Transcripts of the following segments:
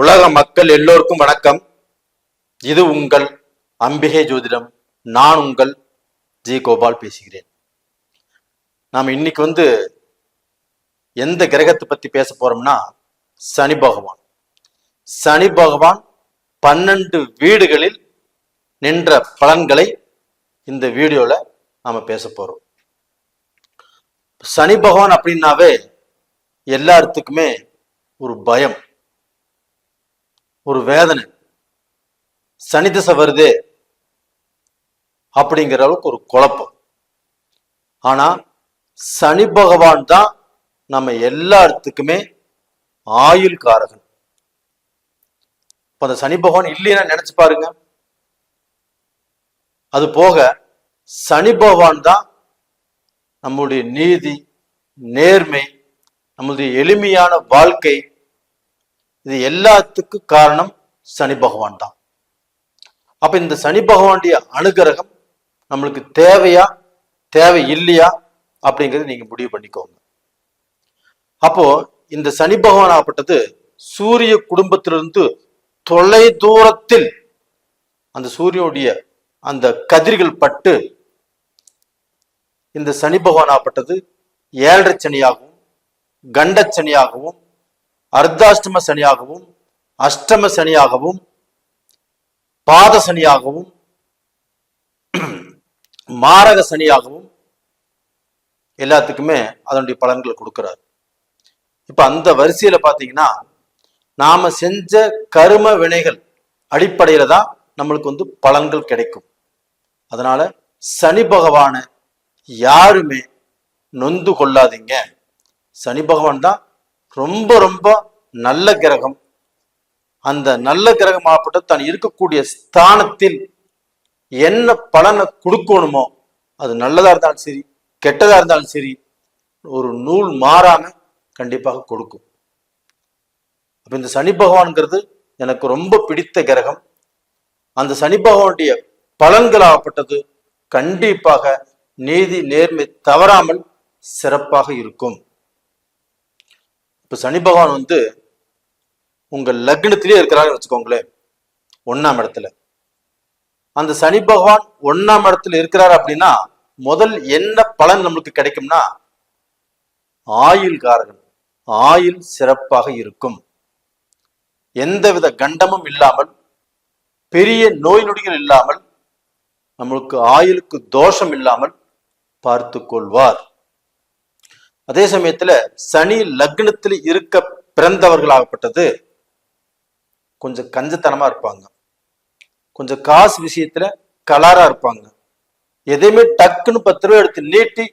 உலக மக்கள் எல்லோருக்கும் வணக்கம். இது உங்கள் அம்பிகை ஜோதிடம். நான் உங்கள் ஜி கோபால் பேசுகிறேன். நாம் இன்னைக்கு வந்து எந்த கிரகத்தை பத்தி பேச போறோம்னா சனி பகவான். சனி பகவான் பன்னெண்டு வீடுகளில் நின்ற பலன்களை இந்த வீடியோல நாம பேச போறோம். சனி பகவான் அப்படின்னாவே எல்லாத்துக்குமே ஒரு பயம். ஒரு வேதனை. சனி திசை வருதே அப்படிங்கிற அளவுக்கு ஒரு குழப்பம். ஆனா சனி பகவான் தான் நம்ம எல்லாத்துக்குமே ஆயுள் காரகன் இப்ப அந்த சனி பகவான் இல்லைன்னா நினைச்சு பாருங்க. அது போக சனி பகவான் தான் நம்முடைய நீதி நேர்மை நம்முடைய எளிமையான வாழ்க்கை இது எல்லாத்துக்கும் காரணம் சனி பகவான் தான். அப்ப இந்த சனி பகவானுடைய அனுகிரகம் நம்மளுக்கு தேவையா தேவை இல்லையா அப்படிங்கறது நீங்க முடிவு பண்ணிக்கோங்க. அப்போ இந்த சனி பகவான் ஆகப்பட்டது சூரிய குடும்பத்திலிருந்து தொலை தூரத்தில் அந்த சூரியனுடைய அந்த கதிர்கள் பட்டு இந்த சனி பகவான் ஆகப்பட்டது ஏழரை சனியாகவும் கண்ட சனியாகவும் அர்த்தாஷ்டம சனியாகவும் அஷ்டம சனியாகவும் பாத சனியாகவும் மாரக சனியாகவும் எல்லாத்துக்குமே அதனுடைய பலன்களை கொடுக்கிறார். இப்ப அந்த வரிசையில பாத்தீங்கன்னா நாம செஞ்ச கரும வினைகள் அடிப்படையில தான் நம்மளுக்கு வந்து பலன்கள் கிடைக்கும். அதனால சனி பகவான யாருமே நொந்து கொள்ளாதீங்க. சனி பகவான் தான் ரொம்ப ரொம்ப நல்ல கிரகம். அந்த நல்ல கிரகம் ஆகப்பட்ட தான் இருக்கக்கூடிய ஸ்தானத்தில் என்ன பலனை கொடுக்கணுமோ அது நல்லதா இருந்தாலும் சரி கெட்டதா இருந்தாலும் சரி ஒரு நூல் மாறாம கண்டிப்பாக கொடுக்கும். அப்ப இந்த சனி பகவான்ங்கிறது எனக்கு ரொம்ப பிடித்த கிரகம். அந்த சனி பகவானுடைய பலன்களாகப்பட்டது கண்டிப்பாக நீதி நேர்மை தவறாமல் சிறப்பாக இருக்கும். இப்போ சனி பகவான் வந்து உங்கள் லக்னத்திலே இருக்கிறாருன்னு வச்சுக்கோங்களேன் ஒன்னாம் இடத்துல. அந்த சனி பகவான் ஒன்னாம் இடத்துல இருக்கிறார் அப்படின்னா முதல் என்ன பலன் நம்மளுக்கு கிடைக்கும்னா ஆயுள் காரகம் ஆயுள் சிறப்பாக இருக்கும். எந்தவித கண்டமும் இல்லாமல் பெரிய நோய் நொடிகள் இல்லாமல் நம்மளுக்கு ஆயுளுக்கு தோஷம் இல்லாமல் பார்த்து கொள்வார். அதே சமயத்துல சனி லக்னத்தில் இருக்க பிறந்தவர்களாகப்பட்டது கொஞ்சம் கஞ்சத்தனமா இருப்பாங்க. கொஞ்சம் காசு விஷயத்துல கலாரா இருப்பாங்க. எதையுமே டக்குன்னு பத்து ரூபா எடுத்து நீட்டி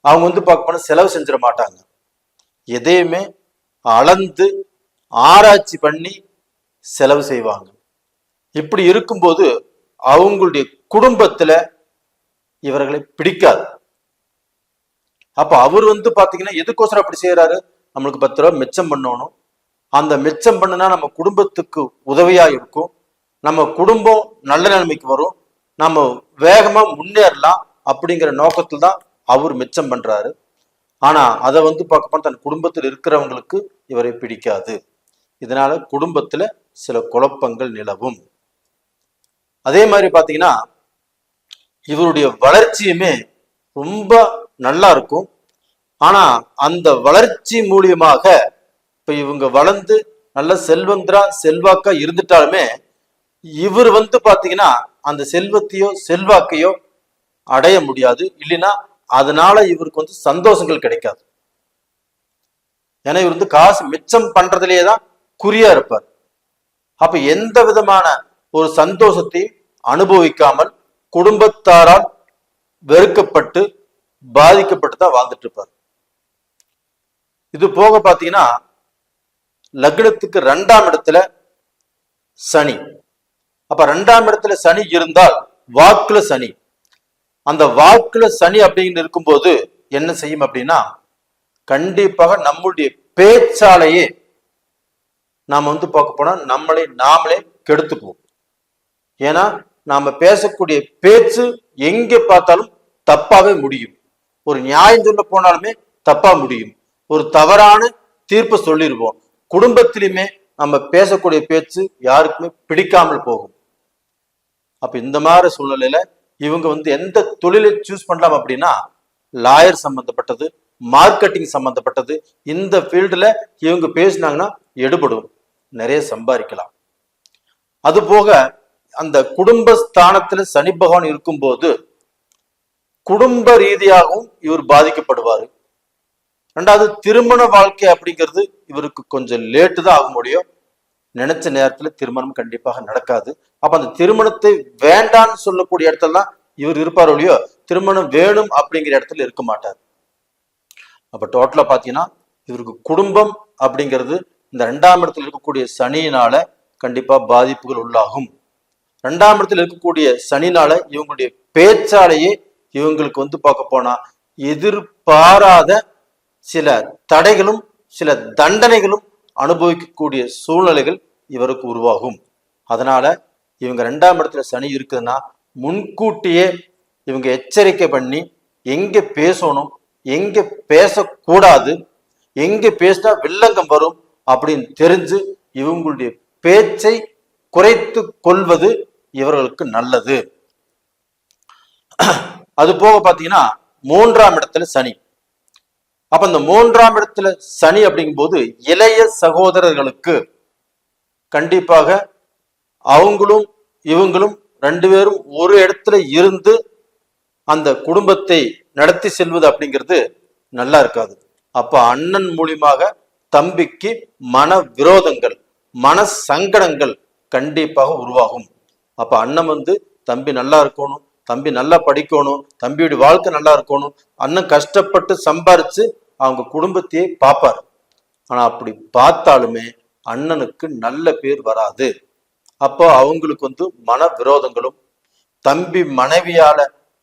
அவங்க வந்து பார்க்க போனா செலவு செஞ்சிட மாட்டாங்க. எதையுமே அளந்து ஆராய்ச்சி பண்ணி செலவு செய்வாங்க. இப்படி இருக்கும்போது அவங்களுடைய குடும்பத்துல இவர்களை பிடிக்காது. அப்ப அவர் வந்து பாத்தீங்கன்னா எதுக்கோசரம் அப்படி செய்யறாரு நம்மளுக்கு பத்து ரூபா மிச்சம் பண்ணணும். அந்த மிச்சம் பண்ணுனா நம்ம குடும்பத்துக்கு உதவியா இருக்கும். நம்ம குடும்பம் நல்ல நிலைமைக்கு வரும். நம்ம வேகமா முன்னேறலாம் அப்படிங்கிற நோக்கத்தில் தான் அவர் மிச்சம் பண்றாரு. ஆனா அதை வந்து பார்க்க தன் குடும்பத்தில் இருக்கிறவங்களுக்கு இவரை பிடிக்காது. இதனால குடும்பத்துல சில குழப்பங்கள் நிலவும். அதே மாதிரி பாத்தீங்கன்னா இவருடைய வளர்ச்சியுமே ரொம்ப நல்லா இருக்கும் ஆனா அந்த வளர்ச்சி மூலியமாக இப்ப இவங்க வளர்ந்து நல்ல செல்வந்தரா செல்வாக்கா இருந்துட்டாலுமே இவர் வந்து பாத்தீங்கன்னா அந்த செல்வத்தையோ செல்வாக்கையோ அடைய முடியாது. இல்லைன்னா அதனால இவருக்கு வந்து சந்தோஷங்கள் கிடைக்காது. ஏன்னா இவர் வந்து காசு மிச்சம் பண்றதுலயே தான் குறியா இருப்பார். அப்ப எந்த விதமான ஒரு சந்தோஷத்தையும் அனுபவிக்காமல் குடும்பத்தாரால் வெறுக்கப்பட்டு பாதிக்கப்பட்டு தான் வாழ்ந்துட்டு இருப்பார். இது போக பாத்தீங்கன்னா லக்னத்துக்கு ரெண்டாம் இடத்துல சனி. அப்ப ரெண்டாம் இடத்துல சனி இருந்தால் வாக்குல சனி. அந்த வாக்குல சனி அப்படின்னு இருக்கும்போது என்ன செய்யும் அப்படின்னா கண்டிப்பாக நம்முடைய பேச்சாலையே நாம வந்து பார்க்க போனா நம்மளை நாமளே கெடுத்துக்குவோம். ஏன்னா நாம பேசக்கூடிய பேச்சு எங்க பார்த்தாலும் தப்பாவே முடியும். ஒரு நியாயம் சொல்ல போனாலுமே தப்பா முடியும். ஒரு தவறான தீர்ப்பு சொல்லிடுவோம் குடும்பத்திலுமே நம்ம பேசக்கூடிய பேச்சு யாருக்குமே பிடிக்காமல் போகும். அப்ப இந்த மாதிரி சூழ்நிலையில இவங்க வந்து எந்த தொழிலை சூஸ் பண்ணலாம் அப்படின்னா லாயர் சம்பந்தப்பட்டது மார்க்கெட்டிங் சம்பந்தப்பட்டது இந்த ஃபீல்டில் இவங்க பேசினாங்கன்னா எடுபடும். நிறைய சம்பாதிக்கலாம். அது போக அந்த குடும்ப ஸ்தானத்துல சனி பகவான் இருக்கும்போது குடும்ப ரீதியாகவும் இவர் பாதிக்கப்படுவார். ரெண்டாவது திருமண வாழ்க்கை அப்படிங்கிறது இவருக்கு கொஞ்சம் லேட்டு தான் ஆக முடியும். நினைச்ச நேரத்துல திருமணம் கண்டிப்பாக நடக்காது. அப்ப அந்த திருமணத்தை வேண்டான்னு சொல்லக்கூடிய இடத்துலலாம் இவர் இருப்பார் இல்லையோ திருமணம் வேணும் அப்படிங்கிற இடத்துல இருக்க மாட்டார். அப்ப டோட்டலா பாத்தீங்கன்னா இவருக்கு குடும்பம் அப்படிங்கிறது இந்த ரெண்டாம் இடத்துல இருக்கக்கூடிய சனியினால கண்டிப்பா பாதிப்புகள் உள்ளாகும். ரெண்டாம் இடத்துல இருக்கக்கூடிய சனினால இவங்களுடைய பேச்சாலேயே இவங்களுக்கு வந்து பார்க்க போனா எதிர்பாராத சில தடைகளும் சில தண்டனைகளும் அனுபவிக்கக்கூடிய சூழ்நிலைகள் இவருக்கு உருவாகும். அதனால இவங்க ரெண்டாம் இடத்துல சனி இருக்குதுன்னா முன்கூட்டியே இவங்க எச்சரிக்கை பண்ணி எங்க பேசணும் எங்க பேசக்கூடாது எங்க பேசினா வில்லங்கம் வரும் அப்படின்னு தெரிஞ்சு இவங்களுடைய பேச்சை குறைத்து கொள்வது இவர்களுக்கு நல்லது. அது போக பார்த்தீங்கன்னா மூன்றாம் இடத்துல சனி. அப்ப இந்த மூன்றாம் இடத்துல சனி அப்படிங்கும்போது இளைய சகோதரர்களுக்கு கண்டிப்பாக அவங்களும் இவங்களும் ரெண்டு பேரும் ஒரு இடத்துல இருந்து அந்த குடும்பத்தை நடத்தி செல்வது அப்படிங்கிறது நல்லா இருக்காது. அப்ப அண்ணன் மூலியமாக தம்பிக்கு மன விரோதங்கள் மன சங்கடங்கள் கண்டிப்பாக உருவாகும். அப்ப அண்ணன் வந்து தம்பி நல்லா இருக்கணும் தம்பி நல்லா படிக்கணும் தம்பியோட வாழ்க்கை நல்லா இருக்கணும். அண்ணன் கஷ்டப்பட்டு சம்பாரிச்சு அவங்க குடும்பத்தையே பார்ப்பார் ஆனா அப்படி பார்த்தாலுமே அண்ணனுக்கு நல்ல பேர் வராது. அப்போ அவங்களுக்கு வந்து மன விரோதங்களும் தம்பி மனைவியால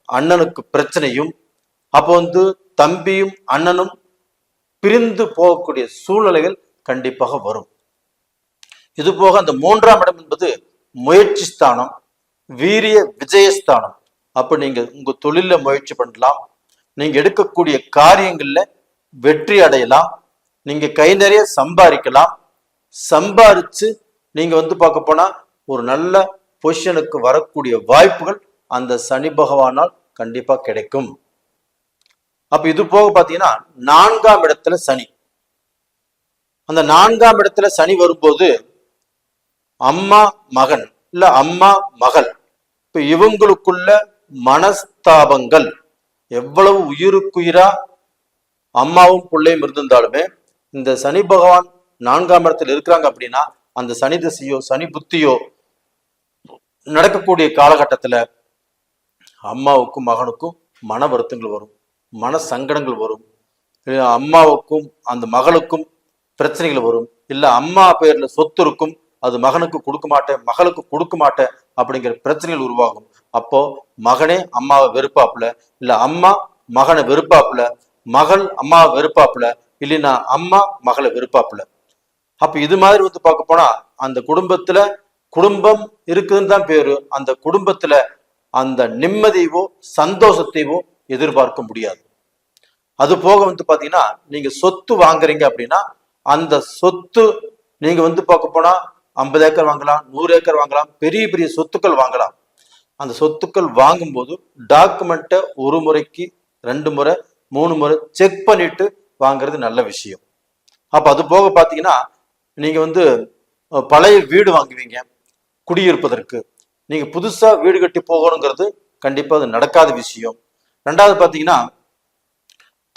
அண்ணனுக்கு பிரச்சனையும் அப்போ வந்து தம்பியும் அண்ணனும் பிரிந்து போகக்கூடிய சூழ்நிலைகள் கண்டிப்பாக வரும். இது போக அந்த மூன்றாம் இடம் என்பது முயற்சி ஸ்தானம் வீரிய விஜயஸ்தானம் அப்ப நீங்க உங்க தொழில முயற்சி பண்ணலாம். நீங்க எடுக்கக்கூடிய காரியங்கள்ல வெற்றி அடையலாம். நீங்க கை நிறைய சம்பாதிக்கலாம். சம்பாரிச்சு நீங்க வந்து பார்க்க போனா ஒரு நல்ல பொசிஷனுக்கு வரக்கூடிய வாய்ப்புகள் அந்த சனி பகவானால் கண்டிப்பா கிடைக்கும். அப்ப இது போக பாத்தீங்கன்னா நான்காம் இடத்துல சனி. அந்த நான்காம் இடத்துல சனி வரும்போது அம்மா மகன் இல்ல அம்மா மகள். இப்ப இவங்களுக்குள்ள மனஸ்தாபங்கள். எவ்வளவு உயிருக்குயிரா? அம்மாவும் பிள்ளையும் இருந்திருந்தாலுமே இந்த சனி பகவான் நான்காம் இடத்துல இருக்கிறாங்க அப்படின்னா அந்த சனி திசையோ சனி புத்தியோ நடக்கக்கூடிய காலகட்டத்துல அம்மாவுக்கும் மகனுக்கும் மன வருத்தங்கள் வரும் மன சங்கடங்கள் வரும். அம்மாவுக்கும் அந்த மகளுக்கும் பிரச்சனைகள் வரும். இல்ல அம்மா பேர்ல சொத்து இருக்கும் அது மகனுக்கு கொடுக்க மாட்டேன் மகளுக்கு கொடுக்க மாட்டேன் அப்படிங்கிற பிரச்சனைகள் உருவாகும். அப்போ மகனே அம்மாவை வெறுப்பாப்புல இல்ல அம்மா மகனை வெறுப்பாப்புல மகள் அம்மாவை வெறுப்பாப்புல இல்லைன்னா அம்மா மகளை வெறுப்பாப்புல. அப்ப இது மாதிரி வந்து பார்க்க போனா அந்த குடும்பத்துல குடும்பம் இருக்குதுன்னு தான் பேரு. அந்த குடும்பத்துல அந்த நிம்மதியவோ சந்தோஷத்தையோ எதிர்பார்க்க முடியாது. அது போக வந்து பாத்தீங்கன்னா நீங்க சொத்து வாங்குறீங்க அப்படின்னா அந்த சொத்து நீங்க வந்து பார்க்க போனா ஐம்பது ஏக்கர் வாங்கலாம் நூறு ஏக்கர் வாங்கலாம் பெரிய பெரிய சொத்துக்கள் வாங்கலாம். அந்த சொத்துக்கள் வாங்கும்போது டாக்குமெண்ட்டை ஒரு முறைக்கு ரெண்டு முறை மூணு முறை செக் பண்ணிட்டு வாங்குறது நல்ல விஷயம். அப்போ அது போக பார்த்தீங்கன்னா நீங்கள் வந்து பழைய வீடு வாங்குவீங்க குடியிருப்பதற்கு. நீங்கள் புதுசாக வீடு கட்டி போகணுங்கிறது கண்டிப்பாக அது நடக்காத விஷயம். ரெண்டாவது பார்த்தீங்கன்னா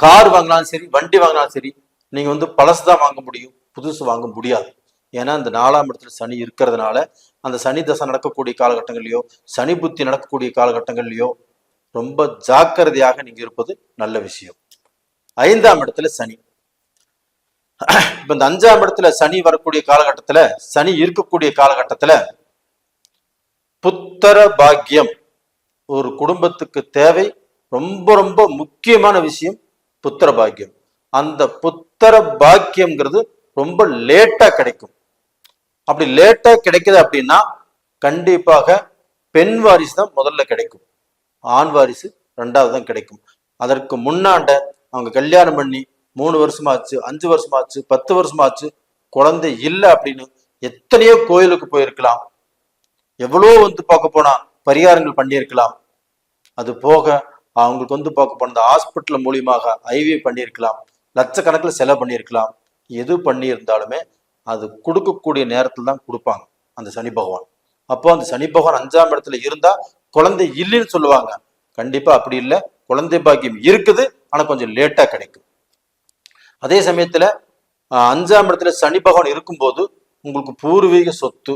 கார் வாங்கினாலும் சரி வண்டி வாங்கினாலும் சரி நீங்கள் வந்து பழசு தான் வாங்க முடியும் புதுசு வாங்க முடியாது. ஏன்னா இந்த நாலாம் இடத்துல சனி இருக்கிறதுனால அந்த சனி தசை நடக்கக்கூடிய காலகட்டங்கள்லையோ சனி புத்தி நடக்கக்கூடிய காலகட்டங்கள்லையோ ரொம்ப ஜாக்கிரதையாக நீங்க இருப்பது நல்ல விஷயம். ஐந்தாம் இடத்துல சனி. இப்ப இந்த அஞ்சாம் இடத்துல சனி வரக்கூடிய காலகட்டத்துல சனி இருக்கக்கூடிய காலகட்டத்துல புத்தர பாக்கியம் ஒரு குடும்பத்துக்கு தேவை ரொம்ப ரொம்ப முக்கியமான விஷயம் புத்திர பாக்கியம். அந்த புத்திர பாக்கியம்ங்கிறது ரொம்ப லேட்டா கிடைக்கும். அப்படி லேட்டா கிடைக்குது அப்படின்னா கண்டிப்பாக பெண் வாரிசு தான் முதல்ல கிடைக்கும். ஆண் வாரிசு ரெண்டாவது தான் கிடைக்கும். அதற்கு முன்னாண்ட அவங்க கல்யாணம் பண்ணி மூணு வருஷமாச்சு அஞ்சு வருஷமாச்சு பத்து வருஷமாச்சு குழந்தை இல்லை அப்படின்னு எத்தனையோ கோயிலுக்கு போயிருக்கலாம். எவ்வளோ வந்து பார்க்க போனா பரிகாரங்கள் பண்ணியிருக்கலாம். அது போக அவங்களுக்கு வந்து பார்க்க போன இந்த ஹாஸ்பிட்டல் மூலியமாக ஐவி பண்ணியிருக்கலாம். லட்சக்கணக்கில் செலவு பண்ணியிருக்கலாம். எது பண்ணியிருந்தாலுமே அது கொடுக்கக்கூடிய நேரத்தில் தான் கொடுப்பாங்க அந்த சனி பகவான். அப்போ அந்த சனி பகவான் அஞ்சாம் இடத்துல இருந்தா குழந்தை இல்லைன்னு சொல்லுவாங்க. கண்டிப்பா அப்படி இல்லை. குழந்தை பாக்கியம் இருக்குது ஆனா கொஞ்சம் லேட்டா கிடைக்கும். அதே சமயத்துல அஞ்சாம் இடத்துல சனி பகவான் இருக்கும்போது உங்களுக்கு பூர்வீக சொத்து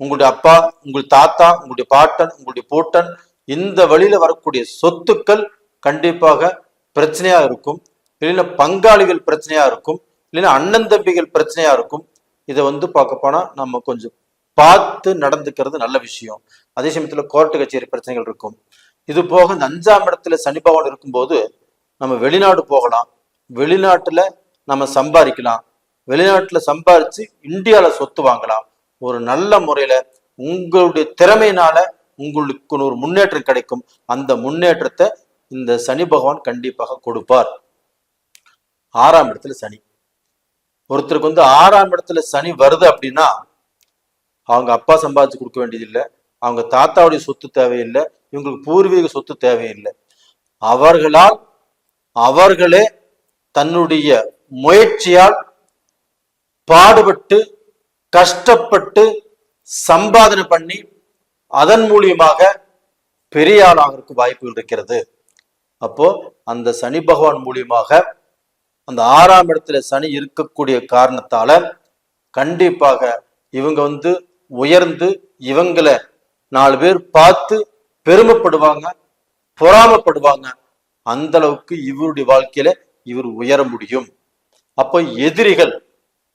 உங்களுடைய அப்பா உங்கள் தாத்தா உங்களுடைய பாட்டன் உங்களுடைய போட்டன் இந்த வழியில வரக்கூடிய சொத்துக்கள் கண்டிப்பாக பிரச்சனையா இருக்கும். இல்லைன்னா பங்காளிகள் பிரச்சனையா இருக்கும். இல்லைன்னா அண்ணன் தம்பிகள் பிரச்சனையா இருக்கும். இதை வந்து பார்க்க போனா நம்ம கொஞ்சம் பார்த்து நடந்துக்கிறது நல்ல விஷயம். அதே சமயத்துல கோர்ட்டு கச்சேரி பிரச்சனைகள் இருக்கும். இது போக இந்த அஞ்சாம் இடத்துல சனி பகவான் இருக்கும்போது நம்ம வெளிநாடு போகலாம். வெளிநாட்டுல நம்ம சம்பாதிக்கலாம். வெளிநாட்டுல சம்பாரிச்சு இந்தியால சொத்து வாங்கலாம். ஒரு நல்ல முறையில உங்களுடைய திறமையினால உங்களுக்கு ஒரு முன்னேற்றம் கிடைக்கும். அந்த முன்னேற்றத்தை இந்த சனி பகவான் கண்டிப்பாக கொடுப்பார். ஆறாம் இடத்துல சனி. ஒருத்தருக்கு வந்து ஆறாம் இடத்துல சனி வருது அப்படின்னா அவங்க அப்பா சம்பாதிச்சு கொடுக்க வேண்டியதில்லை. அவங்க தாத்தாவுடைய சொத்து தேவையில்லை. இவங்களுக்கு பூர்வீக சொத்து தேவையில்லை. அவர்களால் அவர்களே தன்னுடைய முயற்சியால் பாடுபட்டு கஷ்டப்பட்டு சம்பாதனை பண்ணி அதன் மூலியமாக பெரிய ஆளாகிறதுக்கு வாய்ப்புகள் இருக்கிறது. அப்போ அந்த சனி பகவான் மூலியமாக அந்த ஆறாம் இடத்துல சனி இருக்கக்கூடிய காரணத்தால கண்டிப்பாக இவங்க வந்து உயர்ந்து இவங்களை நாலு பேர் பார்த்து பெருமைப்படுவாங்க பொறாமப்படுவாங்க. அந்த அளவுக்கு இவருடைய வாழ்க்கையில இவர் உயர முடியும். அப்ப எதிரிகள்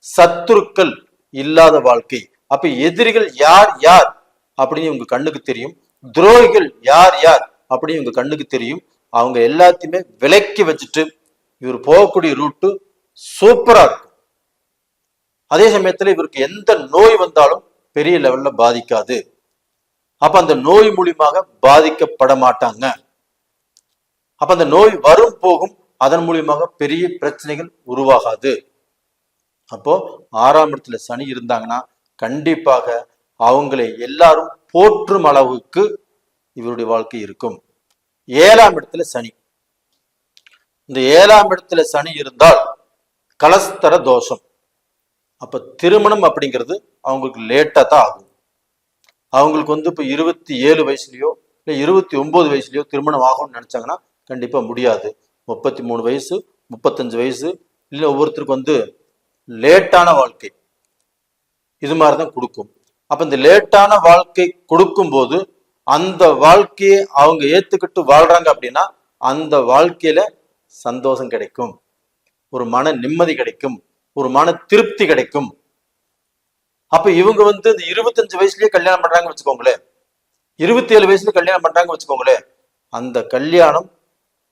சத்துருக்கள் இல்லாத வாழ்க்கை. அப்ப எதிரிகள் யார் யார்? அப்படின்னு உங்க கண்ணுக்கு தெரியும். துரோகிகள் யார் யார்? அப்படின்னு உங்க கண்ணுக்கு தெரியும். அவங்க எல்லாத்தையுமே விலக்கி வச்சுட்டு இவர் போகக்கூடிய ரூட்டு சூப்பரா இருக்கும். அதே சமயத்துல இவருக்கு எந்த நோய் வந்தாலும் பெரிய லெவல்ல பாதிக்காது. அப்ப அந்த நோய் மூலியமாக பாதிக்கப்பட மாட்டாங்க. அப்ப அந்த நோய் வரும் போகும் அதன் மூலியமாக பெரிய பிரச்சனைகள் உருவாகாது. அப்போ ஆறாம் இடத்துல சனி இருந்தாங்கன்னா கண்டிப்பாக அவங்களை எல்லாரும் போற்றும் அளவுக்கு இவருடைய வாழ்க்கை இருக்கும். ஏழாம் இடத்துல சனி. இந்த ஏழாம் இடத்துல சனி இருந்தால் கலஸ்தர தோஷம். அப்ப திருமணம் அப்படிங்கிறது அவங்களுக்கு லேட்டா தான் ஆகும். அவங்களுக்கு வந்து இப்ப இருபத்தி ஏழு வயசுலயோ இல்லை இருபத்தி ஒன்பது வயசுலயோ திருமணம் ஆகும்னு நினைச்சாங்கன்னா கண்டிப்பா முடியாது. முப்பத்தி மூணு வயசு முப்பத்தஞ்சு வயசு இல்லை ஒவ்வொருத்தருக்கு வந்து லேட்டான வாழ்க்கை. இது மாதிரி தான் கொடுக்கும். அப்ப இந்த லேட்டான வாழ்க்கை கொடுக்கும்போது அந்த வாழ்க்கையை அவங்க ஏத்துக்கிட்டு வாழ்றாங்க அப்படின்னா அந்த வாழ்க்கையில சந்தோஷம் கிடைக்கும். ஒரு மன நிம்மதி கிடைக்கும். ஒரு மன திருப்தி கிடைக்கும். அப்ப இவங்க வந்து இந்த இருபத்தஞ்சு வயசுலயே கல்யாணம் பண்றாங்க வச்சுக்கோங்களேன். இருபத்தி ஏழு வயசுல கல்யாணம் பண்றாங்க வச்சுக்கோங்களேன். அந்த கல்யாணம்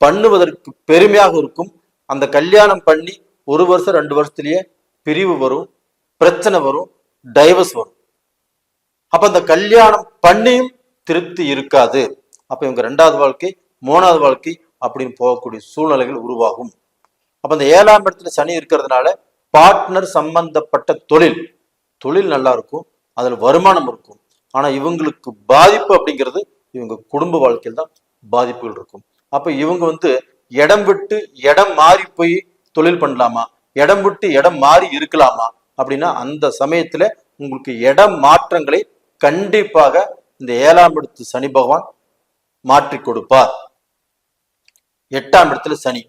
பண்ணுவதற்கு பெருமையாக இருக்கும். அந்த கல்யாணம் பண்ணி ஒரு வருஷம் ரெண்டு வருஷத்துலயே பிரிவு வரும் பிரச்சனை வரும் டைவர்ஸ் வரும். அப்ப அந்த கல்யாணம் பண்ணியும் திருப்தி இருக்காது. அப்ப இவங்க ரெண்டாவது வாழ்க்கை மூணாவது வாழ்க்கை அப்படின்னு போகக்கூடிய சூழ்நிலைகள் உருவாகும். அப்ப அந்த ஏழாம் இடத்துல சனி இருக்கிறதுனால பார்ட்னர் சம்பந்தப்பட்ட தொழில் தொழில் நல்லா இருக்கும் அதில் வருமானம் இருக்கும். ஆனா இவங்களுக்கு பாதிப்பு அப்படிங்கிறது இவங்க குடும்ப வாழ்க்கையில் தான் பாதிப்புகள் இருக்கும். அப்ப இவங்க வந்து இடம் விட்டு இடம் மாறி போய் தொழில் பண்ணலாமா? இடம் விட்டு இடம் மாறி இருக்கலாமா? அப்படின்னா அந்த சமயத்துல உங்களுக்கு இடம் மாற்றங்களை கண்டிப்பாக இந்த ஏழாம் இடத்து சனி பகவான் மாற்றி கொடுப்பார். எட்டாம் இடத்துல சனி.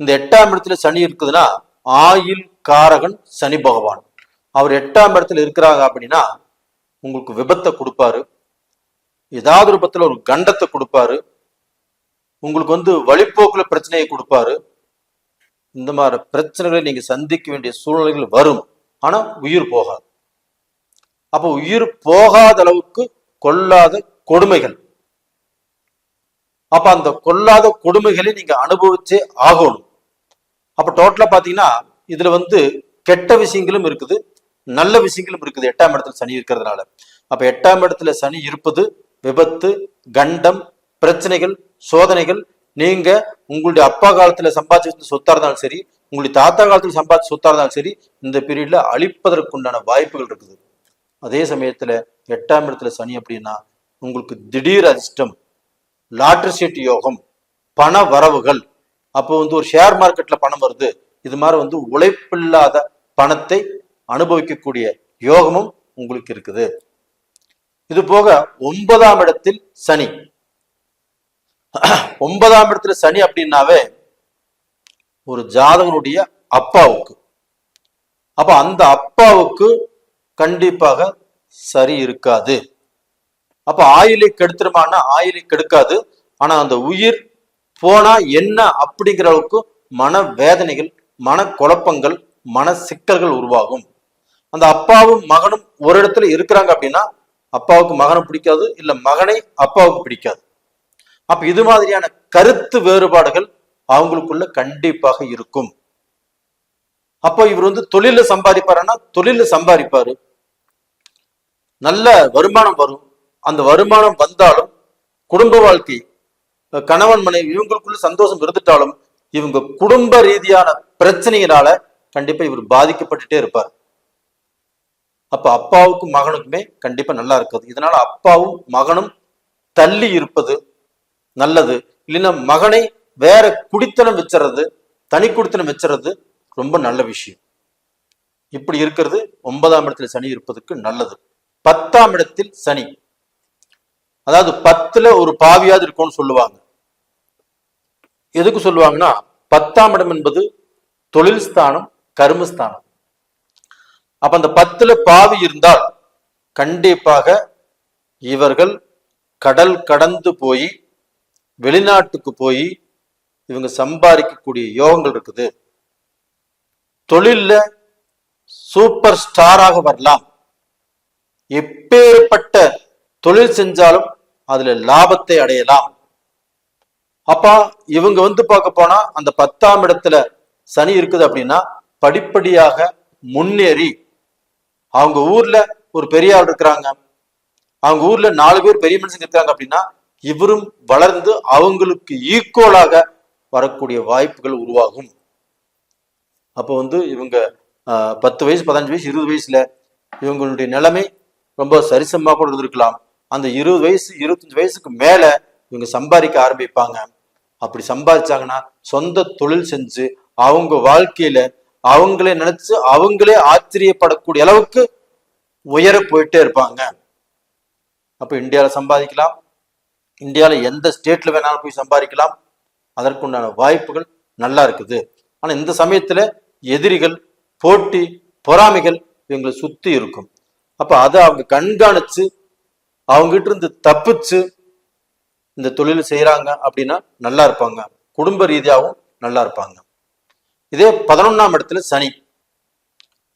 இந்த எட்டாம் இடத்துல சனி இருக்குதுன்னா ஆயில் காரகன் சனி பகவான். அவர் எட்டாம் இடத்துல இருக்கிறாங்க அப்படின்னா உங்களுக்கு விபத்தை கொடுப்பாரு. ஏதாவது ஒரு பத்துல ஒரு கண்டத்தை கொடுப்பாரு. உங்களுக்கு வந்து வழிப்போக்கில் பிரச்சனையை கொடுப்பாரு. இந்த மாதிரி பிரச்சனைகளை நீங்க சந்திக்க வேண்டிய சூழ்நிலைகள் வரும். ஆனா உயிர் போகாது. அப்போ உயிர் போகாத அளவுக்கு கொல்லாத கொடுமைகள். அப்ப அந்த கொல்லாத கொடுமைகளை நீங்க அனுபவிச்சே ஆகணும். அப்ப டோட்டலா பாத்தீங்கன்னா இதுல வந்து கெட்ட விஷயங்களும் இருக்குது நல்ல விஷயங்களும் இருக்குது. எட்டாம் இடத்துல சனி இருக்கிறதுனால. அப்ப எட்டாம் இடத்துல சனி இருப்பது விபத்து கண்டம் பிரச்சனைகள் சோதனைகள். நீங்க உங்களுடைய அப்பா காலத்துல சம்பாதிச்சு சொத்தா இருந்தாலும் சரி உங்களுடைய தாத்தா காலத்துல சம்பாதிச்ச சொத்தா இருந்தாலும் சரி இந்த பீரியட்ல அழிப்பதற்குண்டான வாய்ப்புகள் இருக்குது. அதே சமயத்துல எட்டாம் இடத்துல சனி அப்படின்னா உங்களுக்கு திடீர் அதிர்ஷ்டம் லாட்ரி சீட் யோகம் பண வரவுகள். அப்போ வந்து ஒரு ஷேர் மார்க்கெட்ல பணம் வருது. இது மாதிரி வந்து உழைப்பில்லாத பணத்தை அனுபவிக்கக்கூடிய யோகமும் உங்களுக்கு இருக்குது. இது போக ஒன்பதாம் இடத்தில் சனி. ஒன்பதாம் இடத்துல சனி அப்படின்னாவே ஒரு ஜாதகனுடைய அப்பாவுக்கு. அப்ப அந்த அப்பாவுக்கு கண்டிப்பாக சரி இருக்காது. அப்ப ஆயிலை கெடுத்துருமானா ஆயிலை கெடுக்காது. ஆனா அந்த உயிர் போனா என்ன அப்படிங்கிற அளவுக்கு மன வேதனைகள் மன குழப்பங்கள் மன சிக்கல்கள் உருவாகும். அந்த அப்பாவும் மகனும் ஒரு இடத்துல இருக்கிறாங்க அப்படின்னா அப்பாவுக்கு மகனை பிடிக்காது இல்ல மகனை அப்பாவுக்கு பிடிக்காது. அப்ப இது மாதிரியான கருத்து வேறுபாடுகள் அவங்களுக்குள்ள கண்டிப்பாக இருக்கும். அப்போ இவர் வந்து தொழில சம்பாதிப்பாருன்னா தொழில சம்பாதிப்பாரு. நல்ல வருமானம் வரும். அந்த வருமானம் வந்தாலும் குடும்ப வாழ்க்கை கணவன் மனைவி இவங்களுக்குள்ள சந்தோஷம் இருந்துட்டாலும் இவங்க குடும்ப ரீதியான பிரச்சனையினால கண்டிப்பா இவர் பாதிக்கப்பட்டுட்டே இருப்பார். அப்ப அப்பாவுக்கும் மகனுக்குமே கண்டிப்பா நல்லா இருக்காது. இதனால அப்பாவும் மகனும் தள்ளி இருப்பது நல்லது. இல்லைன்னா மகனை வேற குடித்தனம் வச்சுறது தனி குடித்தனம் வச்சுறது ரொம்ப நல்ல விஷயம். இப்படி இருக்கிறது ஒன்பதாம் இடத்துல சனி இருப்பதுக்கு நல்லது. பத்தாம் இடத்தில் சனி. அதாவது பத்துல ஒரு பாவியாவது இருக்கும்னு சொல்லுவாங்க. எதுக்கு சொல்லுவாங்கன்னா பத்தாம் இடம் என்பது தொழில் ஸ்தானம் கர்மஸ்தானம் அப்ப அந்த பத்துல பாவி இருந்தால் கண்டிப்பாக இவர்கள் கடல் கடந்து போய் வெளிநாட்டுக்கு போய் இவங்க சம்பாதிக்கக்கூடிய யோகங்கள் இருக்குது. தொழில்ல சூப்பர் ஸ்டாராக வரலாம். எப்பேற்பட்ட தொழில் செஞ்சாலும் அதுல லாபத்தை அடையலாம். அப்பா இவங்க வந்து பார்க்க போனா அந்த பத்தாம் இடத்துல சனி இருக்குது அப்படின்னா படிப்படியாக முன்னேறி அவங்க ஊர்ல ஒரு பெரியார் இருக்கிறாங்க. அவங்க ஊர்ல நாலு பேர் பெரிய மனுஷங்க இருக்காங்க அப்படின்னா இவரும் வளர்ந்து அவங்களுக்கு ஈக்குவலாக வரக்கூடிய வாய்ப்புகள் உருவாகும். அப்போ வந்து இவங்க பத்து வயசு பதினஞ்சு வயசு இருபது வயசுல இவங்களுடைய நிலைமை ரொம்ப சரிசமமாக கூட இருந்திருக்கலாம். அந்த இருபது வயசு இருபத்தஞ்சு வயசுக்கு மேல இவங்க சம்பாதிக்க ஆரம்பிப்பாங்க. அப்படி சம்பாதிச்சாங்கன்னா சொந்த தொழில் செஞ்சு அவங்க வாழ்க்கையில அவங்களே நினைச்சு அவங்களே ஆச்சரியப்படக்கூடிய அளவுக்கு உயர போயிட்டே இருப்பாங்க. அப்ப இந்தியாவில் சம்பாதிக்கலாம். இந்தியாவில் எந்த ஸ்டேட்ல வேணாலும் போய் சம்பாதிக்கலாம். அதற்குண்டான வாய்ப்புகள் நல்லா இருக்குது. ஆனா இந்த சமயத்துல எதிரிகள் போட்டி பொறாமைகள் இவங்களை சுத்தி இருக்கும். அப்ப அதை அவங்க கண்காணிச்சு அவங்க கிட்ட இருந்து தப்பிச்சு இந்த தொழில் செய்யறாங்க அப்படின்னா நல்லா இருப்பாங்க. குடும்ப ரீதியாகவும் நல்லா இருப்பாங்க. இதே பதினொன்னாம் இடத்துல சனி.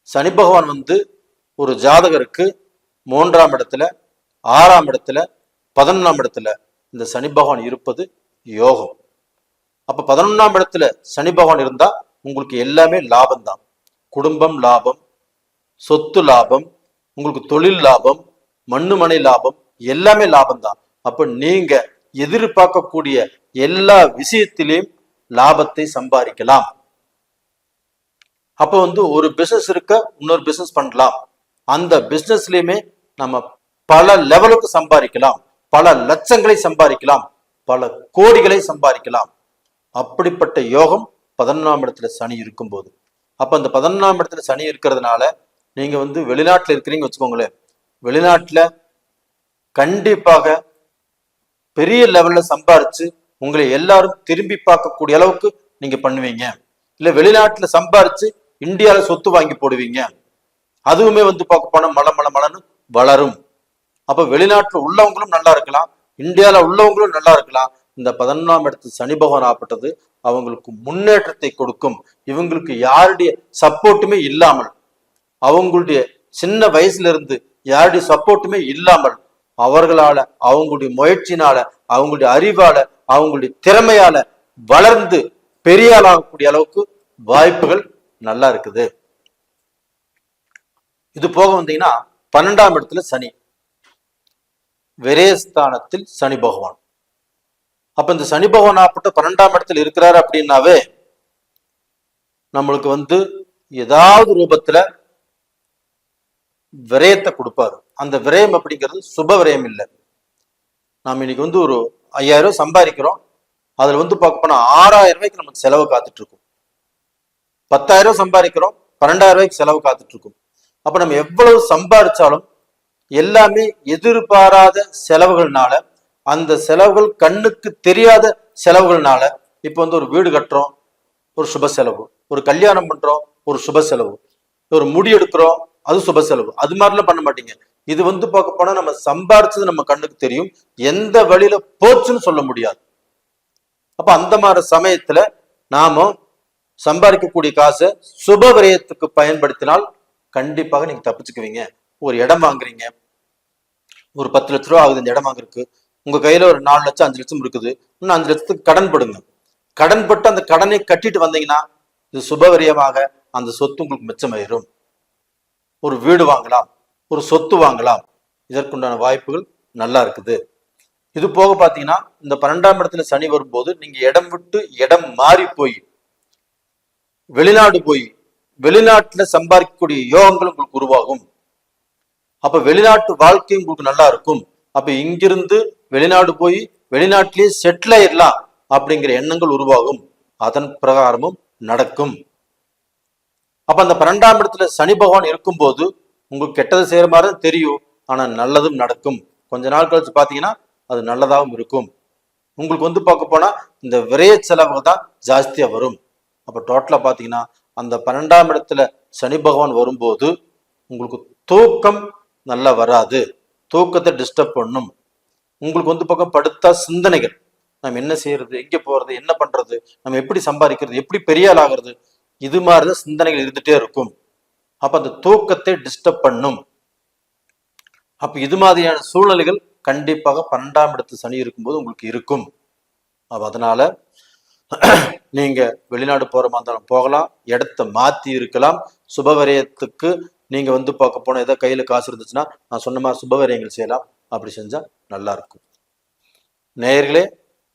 சனி பகவான் வந்து ஒரு ஜாதகருக்கு மூன்றாம் இடத்துல ஆறாம் இடத்துல பதினொன்னாம் இடத்துல இந்த சனி பகவான் இருப்பது யோகம். அப்ப பதினொன்னாம் இடத்துல சனி பகவான் இருந்தா உங்களுக்கு எல்லாமே லாபம் தான் குடும்பம் லாபம் சொத்து லாபம் உங்களுக்கு தொழில் லாபம் மண்ணு மனை லாபம் எல்லாமே லாபம் தான் அப்ப நீங்க எதிர்பார்க்கக்கூடிய எல்லா விஷயத்திலையும் லாபத்தை சம்பாதிக்கலாம். அப்ப வந்து ஒரு பிசினஸ் இருக்க இன்னொரு பிசினஸ் பண்ணலாம். அந்த பிசினஸ்லயுமே நம்ம பல லெவலுக்கு சம்பாதிக்கலாம். பல லட்சங்களை சம்பாதிக்கலாம். பல கோடிகளை சம்பாதிக்கலாம். அப்படிப்பட்ட யோகம் பதினொன்றாம் இடத்துல சனி இருக்கும்போது. அப்ப அந்த பதினொன்றாம் இடத்துல சனி இருக்கிறதுனால நீங்க வந்து வெளிநாட்டுல இருக்கிறீங்க வச்சுக்கோங்களேன். வெளிநாட்டுல கண்டிப்பாக பெரிய லெவல்ல சம்பாரிச்சு உங்களை எல்லாரும் திரும்பி பார்க்கக்கூடிய அளவுக்கு நீங்க பண்ணுவீங்க. இல்ல வெளிநாட்டுல சம்பாரிச்சு இந்தியால சொத்து வாங்கி போடுவீங்க. அதுவுமே வந்து பார்க்க போனா மல மல மலன்னு வளரும். அப்ப வெளிநாட்டுல உள்ளவங்களும் நல்லா இருக்கலாம். இந்தியால உள்ளவங்களும் நல்லா இருக்கலாம். இந்த பதினொன்றாம் இடத்து சனி பகவான் ஆப்பட்டது அவங்களுக்கு முன்னேற்றத்தை கொடுக்கும். இவங்களுக்கு யாருடைய சப்போர்ட்டுமே இல்லாமல் அவங்களுடைய சின்ன வயசுல இருந்து யாருடைய சப்போர்ட்டுமே இல்லாமல் அவர்களால அவங்களுடைய முயற்சினால அவங்களுடைய அறிவால அவங்களுடைய திறமையால வளர்ந்து பெரிய ஆளாகக்கூடிய அளவுக்கு வாய்ப்புகள் நல்லா இருக்குது. இது போக வந்தீங்கன்னா பன்னெண்டாம் இடத்துல சனி. விரேஸ்தானத்தில் சனி பகவான். அப்ப இந்த சனி பகவான் ஆப்பட்ட பன்னெண்டாம் இடத்துல இருக்கிறாரு அப்படின்னாவே நம்மளுக்கு வந்து ஏதாவது ரூபத்துல விரயத்தை கொடுப்பாரு. அந்த விரயம் அப்படிங்கிறது சுப விரயம் இல்லை. நாம் இன்னைக்கு வந்து ஒரு ஐயாயிரம் ரூபாய் சம்பாதிக்கிறோம். அதுல வந்து பார்க்க போனா ஆறாயிரம் ரூபாய்க்கு நமக்கு செலவு காத்துட்டு இருக்கும். பத்தாயிரம் ரூபாய் சம்பாதிக்கிறோம். பன்னெண்டாயிரம் ரூபாய்க்கு செலவு காத்துட்டு இருக்கும். அப்ப நம்ம எவ்வளவு சம்பாதிச்சாலும் எல்லாமே எதிர்பாராத செலவுகள்னால அந்த செலவுகள் கண்ணுக்கு தெரியாத செலவுகள்னால இப்போ வந்து ஒரு வீடு கட்டுறோம். ஒரு சுப செலவு. ஒரு கல்யாணம் பண்றோம். ஒரு சுப செலவு. ஒரு முடி எடுக்கிறோம். அது சுப செலவு. அது மாதிரிலாம் பண்ண மாட்டீங்க. இது வந்து பார்க்க போனா நம்ம சம்பாரிச்சது நம்ம கண்ணுக்கு தெரியும். எந்த வழியில போச்சுன்னு சொல்ல முடியாது. அப்ப அந்த மாதிரி சமயத்துல நாம சம்பாதிக்கக்கூடிய காசை சுப விரயத்துக்கு பயன்படுத்தினால் கண்டிப்பாக நீங்க தப்பிச்சுக்குவீங்க. ஒரு இடம் வாங்குறீங்க. ஒரு பத்து லட்ச ரூபா ஆகுது இந்த இடம் வாங்குறதுக்கு. உங்க கையில ஒரு நாலு லட்சம் அஞ்சு லட்சம் இருக்குது. இன்னும் அஞ்சு லட்சத்துக்கு கடன் படுங்க. கடன் பட்டு அந்த கடனை கட்டிட்டு வந்தீங்கன்னா இது சுபவிரயமாக அந்த சொத்து உங்களுக்கு மிச்சமாயிரும். ஒரு வீடு வாங்கலாம் ஒரு சொத்து வாங்கலாம். இதற்குண்டான வாய்ப்புகள் நல்லா இருக்குது. இது போக பார்த்தீங்கன்னா இந்த பன்னெண்டாம் இடத்துல சனி வரும்போது நீங்க இடம் விட்டு இடம் மாறி போய் வெளிநாடு போய் வெளிநாட்டுல சம்பாதிக்கக்கூடிய யோகங்கள் உங்களுக்கு உருவாகும். அப்ப வெளிநாட்டு வாழ்க்கை உங்களுக்கு நல்லா இருக்கும். அப்ப இங்கிருந்து வெளிநாடு போய் வெளிநாட்டிலேயே செட்டில் ஆயிடலாம் அப்படிங்கிற எண்ணங்கள் உருவாகும். அதன் பிரகாரமும் நடக்கும். அப்ப அந்த பன்னெண்டாம் இடத்துல சனி பகவான் இருக்கும்போது உங்களுக்கு கெட்டது செய்யற மாதிரி தான் தெரியும். ஆனா நல்லதும் நடக்கும். கொஞ்ச நாள் கழிச்சு பாத்தீங்கன்னா அது நல்லதாகவும் இருக்கும். உங்களுக்கு வந்து பார்க்க போனா இந்த விரைய செலவு தான் ஜாஸ்தியா வரும். அப்ப டோட்டலா பாத்தீங்கன்னா அந்த பன்னெண்டாம் இடத்துல சனி பகவான் வரும்போது உங்களுக்கு தூக்கம் நல்லா வராது. தூக்கத்தை டிஸ்டர்ப் பண்ணும். உங்களுக்கு வந்து பக்கம் படுத்தா சிந்தனைகள். நம்ம என்ன செய்யறது? எங்க போறது? என்ன பண்றது? நம்ம எப்படி சம்பாதிக்கிறது? எப்படி பெரிய ஆள் ஆகிறது? இது மாதிரிதான் சிந்தனைகள் இருந்துட்டே இருக்கும். அப்ப அந்த தூக்கத்தை டிஸ்டர்ப் பண்ணும். அப்ப இது மாதிரியான சூழ்நிலைகள் கண்டிப்பாக பன்னெண்டாம் இடத்து சனி இருக்கும்போது உங்களுக்கு இருக்கும். அப்ப அதனால நீங்க வெளிநாடு போற மாதிரி இருந்தாலும் போகலாம். இடத்த மாத்தி இருக்கலாம். சுபவரியத்துக்கு நீங்க வந்து பார்க்க போன ஏதோ கையில காசு இருந்துச்சுன்னா நான் சொன்ன மாதிரி சுபவரியங்கள் செய்யலாம். அப்படி செஞ்சா நல்லா இருக்கும். நேயர்களே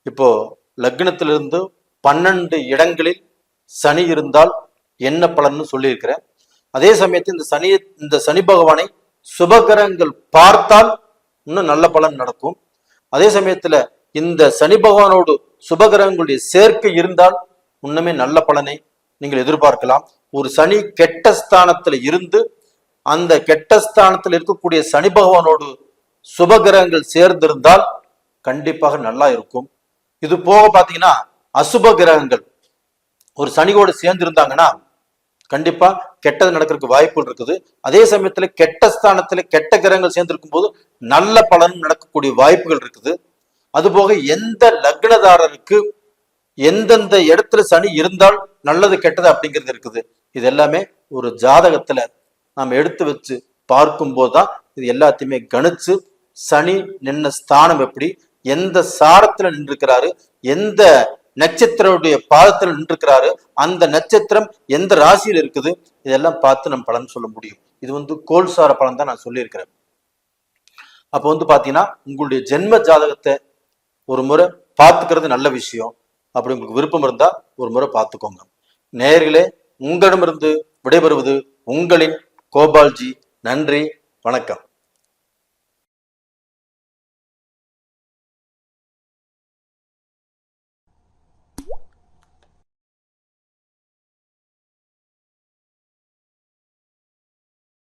இப்போ லக்னத்திலிருந்து பன்னெண்டு இடங்களில் சனி இருந்தால் என்ன பலன்னு சொல்லியிருக்கிறேன். அதே சமயத்தில் இந்த சனி இந்த சனி பகவானை சுபகிரகங்கள் பார்த்தால் இன்னும் நல்ல பலன் நடக்கும். அதே சமயத்துல இந்த சனி பகவானோடு சுபகிரகங்களுடைய சேர்க்கை இருந்தால் இன்னுமே நல்ல பலனை நீங்கள் எதிர்பார்க்கலாம். ஒரு சனி கெட்ட ஸ்தானத்துல இருந்து அந்த கெட்ட ஸ்தானத்தில் இருக்கக்கூடிய சனி பகவானோடு சுபகிரகங்கள் சேர்ந்திருந்தால் கண்டிப்பாக நல்லா இருக்கும். இது போக பாத்தீங்கன்னா அசுப கிரகங்கள். ஒரு சனியோடு சேர்ந்து இருந்தாங்கன்னா கண்டிப்பா கெட்டது நடக்கிறதுக்கு வாய்ப்புகள் இருக்குது. அதே சமயத்துல கெட்ட ஸ்தானத்துல கெட்ட கிரகங்கள் சேர்ந்திருக்கும் போது நல்ல பலனும் நடக்கக்கூடிய வாய்ப்புகள் இருக்குது. அதுபோக எந்த லக்னதாரருக்கு எந்தெந்த இடத்துல சனி இருந்தால் நல்லது கெட்டது அப்படிங்கிறது இருக்குது. இது எல்லாமே ஒரு ஜாதகத்துல நாம் எடுத்து வச்சு பார்க்கும்போது தான் இது எல்லாத்தையுமே கணிச்சு சனி நின்ன ஸ்தானம் எப்படி எந்த சாரத்துல நின்றுக்கிறாரு எந்த நட்சத்திரவுடைய பாதத்தில் நின்றுக்கிறாரு அந்த நட்சத்திரம் எந்த ராசியில் இருக்குது? இதெல்லாம் பார்த்து நம்ம பலன் சொல்ல முடியும். இது வந்து கோல்சார பலன் தான் நான் சொல்லியிருக்கிறேன். அப்போ வந்து பார்த்தீங்கன்னா உங்களுடைய ஜென்ம ஜாதகத்தை ஒரு முறை பார்த்துக்கிறது நல்ல விஷயம். அப்படி உங்களுக்கு விருப்பம் இருந்தால் ஒரு முறை பார்த்துக்கோங்க. நேர்களே உங்களிடமிருந்து விடைபெறுவது உங்களின் கோபால்ஜி. நன்றி வணக்கம்.